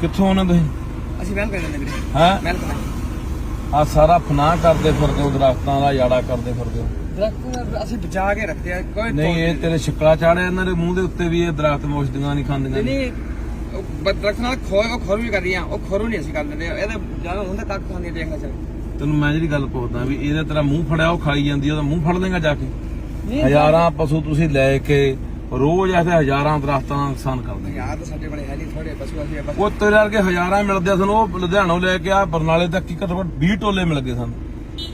ਕਿੱਥੋਂ ਆਉਣੇ ਤੁਸੀਂ? ਅਸੀਂ ਵੈਲ ਕਰ ਜਾਂਦੇ ਵੀਰੇ। ਹੈ? ਵੈਲ ਕਰ ਆ ਸਾਰਾ ਫਨਾਹ ਕਰਦੇ ਫਿਰਦੇ ਹੋ ਦਰਖਤਾਂ ਦਾ ਯਾੜਾ ਕਰਦੇ ਫਿਰਦੇ ਹੋ। ਦਰਖਤ ਅਸੀਂ ਬਚਾ ਕੇ ਰੱਖਦੇ ਆ ਕੋਈ ਨਹੀਂ ਇਹ ਤੇਰੇ ਛਿੱਕਲਾ ਚਾੜਿਆ ਇਹਨਾਂ ਦੇ ਮੂੰਹ ਦੇ ਉੱਤੇ ਵੀ ਇਹ ਦਰਖਤ ਮੋਸ਼ਦੀਆਂ ਨਹੀਂ ਖਾਂਦੀਆਂ ਨਹੀਂ ਦਰਖਤ ਨਾਲ ਖੋਏ ਉਹ ਖੋਰੂ ਵੀ ਕਰ ਰਹੀਆਂ ਉਹ ਖੋਰੂ ਨਹੀਂ ਅਸੀਂ ਕਰ ਦਿੰਦੇ ਇਹਦੇ ਜ਼ਿਆਦਾ ਹੁੰਦਾ ਕੱਖ ਖਾਂਦੀ ਦੇਖ ਲੈ ਚੱਲ ਤੈਨੂੰ ਮੈਂ ਜਿਹੜੀ ਗੱਲ ਪੁੱਛਦਾ ਵੀ ਇਹਦੇ ਤੇਰਾ ਮੂੰਹ ਫੜਿਆ ਉਹ ਖਾਈ ਜਾਂਦੀ ਉਹਦਾ ਮੂੰਹ ਫੜ ਲੇਗਾ ਜਾ ਕੇ? ਹਜ਼ਾਰਾਂ ਪਸ਼ੂ ਤੁਸੀਂ ਲੈ ਕੇ ਰੋਜ਼ ਐਸੇ ਹਜ਼ਾਰਾਂ ਦਰਖਤਾਂ ਦਾ ਨੁਕਸਾਨ ਕਰਦੇ ਆ। ਯਾਰ ਤਾਂ ਸਾਡੇ ਕੋਲੇ ਹੈ ਨਹੀਂ ਥੋੜੇ ਪਸ਼ੂ ਅਸੀਂ ਬਸ ਉਹ ਤੇਰੇ ਵਰਗੇ ਹਜ਼ਾਰਾਂ ਮਿਲਦੇ ਸਾਨੂੰ ਉਹ ਲੁਧਿਆਣੋਂ ਲੈ ਕੇ ਆ ਬਰਨਾਲੇ ਤੱਕ ਕੀ ਘੱਟੋ ਘੱਟ 20 ਟੋਲੇ ਮਿਲ ਗਏ ਸਾਨੂੰ।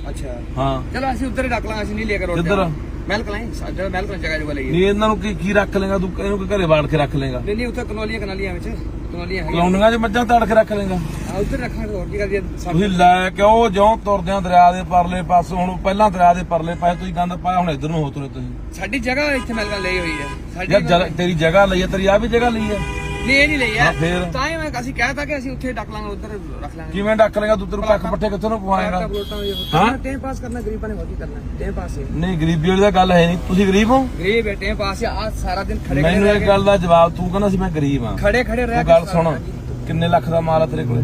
ਅੱਛਾ। ਹਾਂ। ਚਲੋ ਅਸੀਂ ਉੱਧਰ ਹੀ ਰੱਖ ਲਾਂਗੇ ਅਸੀਂ ਨਹੀਂ ਲੈ ਕੇ ਰੋਡ ਕਿੱਧਰ? ਮਹਿਲ ਕਲਾਈ ਸਾਡਾ ਮਹਿਲ ਕਲਾਂ ਜਗ੍ਹਾ ਜਗ੍ਹਾ ਲਈ ਨਹੀਂ ਇਹਨਾਂ ਨੂੰ ਕੀ ਕੀ ਰੱਖ ਲੇਗਾ ਤੂੰ ਇਹਨੂੰ ਕਿ ਘਰੇ ਬਾੜ ਕੇ ਰੱਖ ਲੇਗਾ ਨਹੀਂ ਨਹੀਂ ਉੱਥੇ ਕਨੋਲੀਆਂ ਕਨਾਲੀਆਂ ਵਿੱਚ। ਕਨੋਲੀਆਂ ਹੈਗੀਆਂ। ਕਲੋਨੀਆਂ 'ਚ ਮੱਝਾਂ ਤਾੜ ਕੇ ਰੱਖ ਲੇਗਾ ਆ ਉੱਧਰ ਰੱਖਾਂਗੇ ਹੋਰ ਕੀ ਕਰਦੀ ਤੁਸੀਂ ਲੈ ਕੇ ਉਹ ਜਿਉਂ ਤੁਰਦੇ ਆ ਦਰਿਆ ਦੇ ਪਰਲੇ ਪਾਸੇ ਹੁਣ ਪਹਿਲਾਂ ਦਰਿਆ ਦੇ ਪਰਲੇ ਪਾਸੇ ਤੁਸੀਂ ਗੰਦ ਪਾਇਆ ਹੁਣ ਇੱਧਰ ਨੂੰ ਹੋ ਤੁਰੇ ਤੁਸੀਂ। ਸਾਡੀ ਜਗ੍ਹਾ ਇੱਥੇ ਕਲਾਂ ਲਈ ਹੋਈ ਹੈ ਸਾਡੀ ਯਾਰ ਜਗ੍ਹਾ- ਤੇਰੀ ਜਗ੍ਹਾ ਲਈ ਹੈ ਤੇਰੀ ਆ ਵੀ ਜਗ੍ਹਾ ਲਈ ਹੈ ਇਹ ਨਹੀਂ ਲਈ ਹਾਂ? ਤਾਂ ਹੀ ਮੈਂ ਅਸੀਂ ਕਹਿਤਾ ਕਿ ਅਸੀਂ ਉੱਥੇ ਡੱਕ ਲਾਂਗੇ ਉੱਧਰ ਰੱਖ ਲਾਂਗੇ। ਕਿਵੇਂ ਡੱਕ ਲੇਗਾ ਤੂੰ ਤੇਰੇ ਕੱਖ ਪੱਠੇ ਕਿੱਥੋਂ ਨੂੰ ਪਵਾਏਗਾ? ਹਾਂ? ਹਾਂ? ਟਾਈਮ ਪਾਸ ਕਰਨਾ ਗਰੀਬਾਂ ਨੇ ਕੀ ਕਰਨਾ ਟਾਈਮ ਪਾਸ ਹੈ। ਨਹੀਂ ਗਰੀਬੀ ਵਾਲੀ ਤਾਂ ਗੱਲ ਹੈ ਨਹੀਂ। ਤੁਸੀਂ ਗਰੀਬ ਹੋ? ਗਰੀਬ ਹੈ ਟਾਈਮ ਪਾਸ ਆ ਸਾਰਾ ਦਿਨ ਖੜੇ ਮੈਨੂੰ ਰਹਿ ਇਹ ਕੇ- ਗੱਲ ਦਾ ਜਵਾਬ ਤੂੰ ਕਹਿੰਦਾ ਸੀ ਮੈਂ ਗਰੀਬ ਹਾਂ। ਖੜੇ ਖੜੇ ਰਹਿ ਤੂੰ ਗੱਲ ਸੁਣ। ਕਿੰਨੇ ਲੱਖ ਦਾ ਮਾਲ ਆ ਤੇਰੇ ਕੋਲੇ?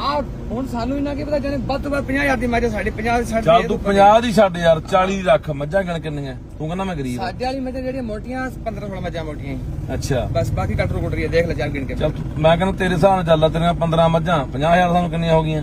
ਆ ਹੁਣ ਸਾਨੂੰ ਇਹਨਾਂ ਕੀ ਪਤਾ ਜਾਨੇ ਵੱਧ ਤੋਂ ਵੱਧ 50000 ਦੀ ਮੱਝ ਸਾਡੀ 50 ਦੀ ਸਾਡੀ ਚੱਲ ਤੂੰ 50 ਦੀ ਛੱਡ ਯਾਰ 40 ਲੱਖ ਮੱਝਾਂ ਗਿਣ ਕਿੰਨੀਆਂ ਤੂੰ ਕਹਿੰਦਾ ਮੈਂ ਗਰੀਬ ਸਾਡੇ ਵਾਲੀ ਮੱਝਾਂ ਜਿਹੜੀਆਂ ਮੋਟੀਆਂ 15 16 ਮੱਝਾਂ ਮੋਟੀਆਂ ਹੀ। ਅੱਛਾ ਬਸ ਬਾਕੀ ਕਟਰ ਕੁਟਰ ਰਹੀ ਹੈ ਦੇਖ ਲੈ ਚੱਲ ਗਿਣ ਕੇ ਚੱਲ ਤੂੰ- ਮੈਂ ਕਹਿੰਦਾ ਤੇਰੇ ਹਿਸਾਬ ਨਾਲ ਚੱਲ ਤੇਰੀਆਂ 15 ਮੱਝਾਂ 50000 ਸਾਨੂੰ ਕਿੰਨੀਆਂ ਹੋ ਗਈਆਂ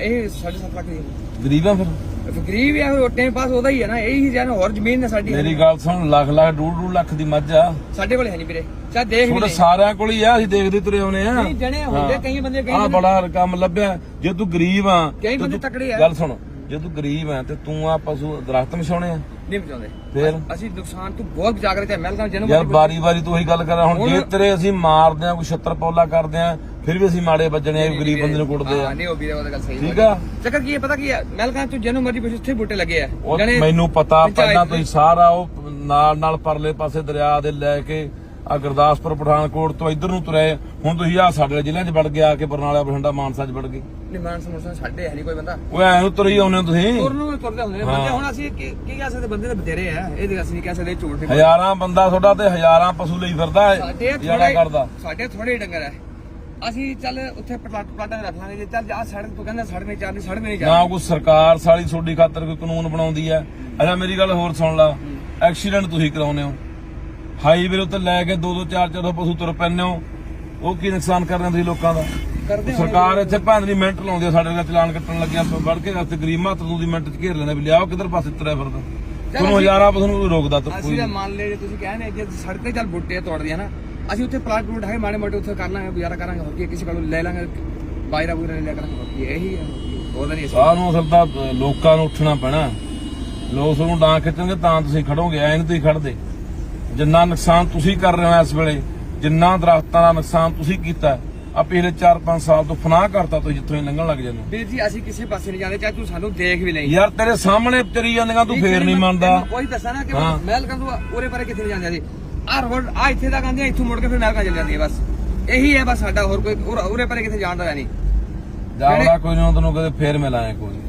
ਇਹ 7.5 ਲੱਖ ਦੀ ਗਰੀਬ ਆ ਫਿਰ? ਫਿਰ ਗਰੀਬ ਹੈ ਉਹ ਟਾਈਮ ਪਾਸ ਉਹਦਾ ਹੀ ਹੈ ਨਾ ਇਹੀ ਜਾਨੇ ਹੋਰ ਜ਼ਮੀਨ ਨੇ ਸਾਡੀ। ਮੇਰੀ ਗੱਲ ਸੁਣ ਲੱਖ ਲੱਖ ਡੂਢ ਡੂਢ ਲੱਖ ਦੀ ਮੱਝ ਆ। ਸਾਡੇ ਕੋਲ ਹੈ ਨਹੀਂ ਵੀਰੇ ਚਾ ਦੇਖ ਵੀ ਤੁਹਾਡੇ ਲੈ ਸਾਰਿਆਂ ਕੋਲ ਹੀ ਆ ਅਸੀਂ ਦੇਖਦੇ ਤੁਰੇ ਆਉਨੇ ਆ। ਨਹੀਂ ਜਣੇ ਹੁੰਦੇ ਕਈ ਬੰਦੇ ਕਈ ਆ ਬੰਦੇ- ਬੜਾ ਕੰਮ ਲੱਭਿਆ। ਜੇ ਤੂੰ ਗਰੀਬ ਆ ਕਈ ਤੇ ਬੰਦੇ ਤੂੰ- ਤਕੜੇ ਆ। ਗੱਲ ਸੁਣ ਜੇ ਤੂੰ ਗਰੀਬ ਆ ਤੇ ਤੂੰ ਆ ਪਸ਼ੂ ਦਰਖਤ ਮਛਾਉਣੇ ਆ। ਨਹੀਂ ਬਚਾਉਂਦੇ ਫੇਰ? ਅਸੀਂ ਨੁਕਸਾਨ ਤੋਂ ਬਹੁਤ ਬਚਾ ਕੇ ਰੱਖਿਆ ਮਹਿਲ ਦਾ ਜਨਮ ਯਾਰ ਬਾਰੀ ਬਾਰੀ ਤੂੰ ਉਹੀ ਗੱਲ ਕਰਾਂ ਹੁਣ ਹੁਣ- ਜੇ ਤੇਰੇ ਅਸੀਂ ਮਾਰਦੇ ਆ ਕੋਈ ਛੱਤਰ ਪੌਲਾ ਕਰਦੇ ਆ ਫਿਰ ਵੀ ਅਸੀਂ ਮਾੜੇ ਵੱਜਣੇ ਆ ਗਰੀਬ ਬੰਦੇ ਨੂੰ ਕੁੱਟਦੇ ਆ। ਹਾਂ, ਨਹੀਂ ਉਹ ਵੀਰੇ ਉਹ ਤਾਂ ਗੱਲ ਸਹੀ ਠੀਕ। ਆ? ਚੱਕਰ ਕੀ ਹੈ ਪਤਾ ਕੀ ਹੈ? ਮਹਿਲ ਕਾ ਤੂੰ ਜਨਮ ਮਰਜ਼ੀ ਪਿੱਛੇ ਉੱਥੇ ਬੂਟੇ ਲੱਗੇ ਆ। ਮੈਨੂੰ ਪਤਾ ਪਹਿਲਾਂ ਤੁਸੀਂ ਸਾਰਾ ਉਹ ਨਾਲ ਨਾਲ ਪਰਲੇ ਪਾਸੇ ਦਰਿਆ ਦੇ ਲੈ ਕੇ ਆ ਗੁਰਦਾਸਪੁਰ ਪਠਾਨਕੋਟ ਤੋਂ ਇੱਧਰ ਨੂੰ ਤੁਰੇ। ਹੁਣ ਤੁਸੀਂ ਆ ਸਾਡੇ ਜ਼ਿਲ੍ਹਿਆਂ 'ਚ ਵੜ ਕੇ ਆ ਕੇ ਬਰਨਾਲਾ ਬਠਿੰਡਾ ਮਾਨਸਾ 'ਚ ਵੜ ਗਏ। ਨਿਮਾਨ ਸਮੋਸਾ ਸਾਡੇ ਹੈ ਨਹੀਂ ਕੋਈ ਬੰਦਾ। ਉਹ ਐਂ ਤੁਰੀ ਆਉਂਦੇ ਹੋ ਤੁਸੀਂ। ਤੁਰਨ ਨੂੰ ਤੁਰਦੇ ਹੁੰਦੇ ਨੇ। ਹਾਂ। ਬੰਦੇ ਹੁਣ ਅਸੀਂ ਕੀ ਕੀ ਕਹਿ ਸਕਦੇ? ਬੰਦੇ ਤਾਂ ਬਥੇਰੇ ਆ। ਇਹ ਤੇ ਅਸੀਂ ਨਹੀਂ ਕਹਿ ਸਕਦੇ ਝੂਠ ਨਹੀਂ ਹਜ਼ਾਰਾਂ ਬੰਦਾ ਤੁਹਾਡਾ ਤੇ ਹਜ਼ਾਰਾਂ ਪਸ਼ੂ ਲਈ ਫਿਰਦਾ ਹੈ ਜਿਹੜਾ ਕਰਦਾ ਸਾਡੇ ਥੋੜੇ ਡੰਗਰ ਹੈ। ਅਸੀਂ ਚੱਲ ਉੱਥੇ ਪਲਾਟ ਪਲਾਟਾਂ ਰੱਖ ਲਾਂਗੇ। ਜੇ ਚੱਲ ਆ ਸੜਕ ਤੋਂ ਕਹਿੰਦਾ ਸੜਕ ਨਹੀਂ ਚੱਲਦੀ ਸੜਕ ਨਹੀਂ ਨਾ ਕੋਈ ਸਰਕਾਰ ਸਾਲੀ ਤੁਹਾਡੀ ਖਾਤਰ ਕੋਈ ਕਾਨੂੰਨ ਬਣਾਉਂਦੀ ਹੈ। ਅੱਛਾ ਮੇਰੀ ਗੱਲ ਹੋਰ ਸੁਣ ਲਾ। ਐਕਸੀਡੈਂਟ ਤੁਸੀਂ ਕਰਾਉਂਦੇ ਹੋ। ਹਾਈਵੇ ਉੱਤੇ ਲੈ ਕੇ ਦੋ ਦੋ ਚਾਰ ਚਾਰ ਪਸ਼ੂ ਤੁਰ ਪੈਂਦੇ ਹੋ। ਉਹ ਕੀ ਨੁਕਸਾਨ ਕਰ ਰਹੇ ਤੁਸੀਂ ਲੋਕਾਂ ਦਾ? ਸਰਕਾਰ ਇੱਥੇ ਭੈਣ ਦੀ ਮਿੰਟ ਲਾਉਂਦੀ ਆ ਸਾਡੇ ਨਾਲ ਚਲਾਨ ਕੱਟਣ ਲੱਗਿਆ ਵੜ ਕੇ ਰਸਤੇ ਗਰੀਬ ਮਾਤ ਨੂੰ ਦੀ ਮਿੰਟ ਚ ਘੇਰ ਲੈਂਦੇ ਵੀ ਲਿਆਓ ਕਿੱਧਰ ਪਾਸੇ ਤੁਰਿਆ ਫਿਰਦਾ। ਤੁਹਾਨੂੰ ਹਜ਼ਾਰਾਂ ਪਸ਼ੂ ਨੂੰ ਰੋਕਦਾ ਤਾਂ ਅਸੀਂ ਮੰਨ ਲਏ ਜੇ ਤੁਸੀਂ ਕਹਿੰਦੇ ਜੇ ਸੜਕ ਤੇ ਚੱਲ ਬੁੱਟੇ ਤੋੜਦੀਆਂ ਨਾ। ਅਸੀਂ ਉੱਥੇ ਪਲਾਟ ਪਲੂਟ ਹੈ ਮਾੜੇ ਮੋਟੇ ਉੱਥੇ ਕਰ ਲਾਂਗੇ ਗੁਜ਼ਾਰਾ ਕਰਾਂਗੇ ਹੋਰ ਕੀ ਹੈ, ਕਿਸੇ ਕੋਲੋਂ ਲੈ ਲਾਂਗੇ ਬਾਇਰਾ ਬੂਰਾ ਲੈ ਲਿਆ ਕਰਾਂਗੇ ਹੋਰ ਕੀ ਹੈ, ਇਹੀ ਹੈ ਉਹਦਾ ਨਹੀਂ ਅਸੀਂ। ਸਾਹ ਨੂੰ ਅਸਲ ਤਾਂ ਅ, ਲੋਕਾਂ ਨੂੰ ਉੱਠਣਾ ਪੈਣਾ। ਲੋਕ ਤੁਹਾਨੂੰ ਡਾਂ ਖਿੱਚਣਗੇ ਤਾਂ ਤੁਸੀਂ ਖੜੋਗੇ ਐ ਨਹੀਂ ਤੁਸੀਂ ਖੜਦੇ। ਜਿੰਨਾ ਨੁਕਸਾਨ ਤੁਸੀਂ ਕਰ ਰਹੇ ਹੋ ਇਸ ਵੇਲੇ ਜਿੰਨਾ ਦਰਖਤਾਂ ਦਾ ਨੁਕਸਾਨ ਤੁਸੀਂ ਕੀਤਾ ਆ ਪਿਛਲੇ 4-5 ਸਾਲ ਤੋਂ ਫਨਾਹ ਕਰਤਾ ਤੁਸੀਂ ਜਿੱਥੋਂ ਹੀ ਲੰਘਣ ਲੱਗ ਜਾਂਦੇ ਹੋ। ਵੀਰ ਜੀ ਅਸੀਂ ਕਿਸੇ ਪਾਸੇ ਨਹੀਂ ਜਾਂਦੇ ਚਾਹੇ ਤੂੰ ਸਾਨੂੰ ਦੇਖ ਵੀ ਲਈ। ਯਾਰ ਤੇਰੇ ਸਾਹਮਣੇ ਤੇਰੀ ਜਾਂਦੀਆਂ ਤੂੰ ਫੇਰ ਨਹੀਂ ਮੰਨਦਾ। ਕੋਈ ਦੱਸਾਂ ਨਾ ਕਿ ਹਾਂ। ਮਹਿਲ ਕੰਦੂ ਉਰੇ ਪਰੇ ਕਿੱਥੇ ਨਹੀਂ ਜਾਂਦੇ ਸੀ ਆ ਰੋਡ ਆ ਇੱਥੇ ਤੱਕ ਆਂਦੀ ਇੱਥੋਂ ਮੁੜ ਕੇ ਫਿਰ ਮਹਿਲ ਕਾ ਚੱਲ ਜਾਂਦੀ ਹੈ ਬਸ ਇਹੀ ਹੈ ਬਸ ਸਾਡਾ ਹੋਰ ਕੋਈ ਉਰੇ- ਪਰੇ ਕਿੱਥੇ ਜਾਣ ਦਾ ਨਹੀਂ ਜਾਵੜਾ ਕੋਈ ਨਹੀਂ ਤੈਨੂੰ ਕਦੇ ਫੇਰ ਮਿਲਾਂਗੇ ਕੋਈ ਨੀ।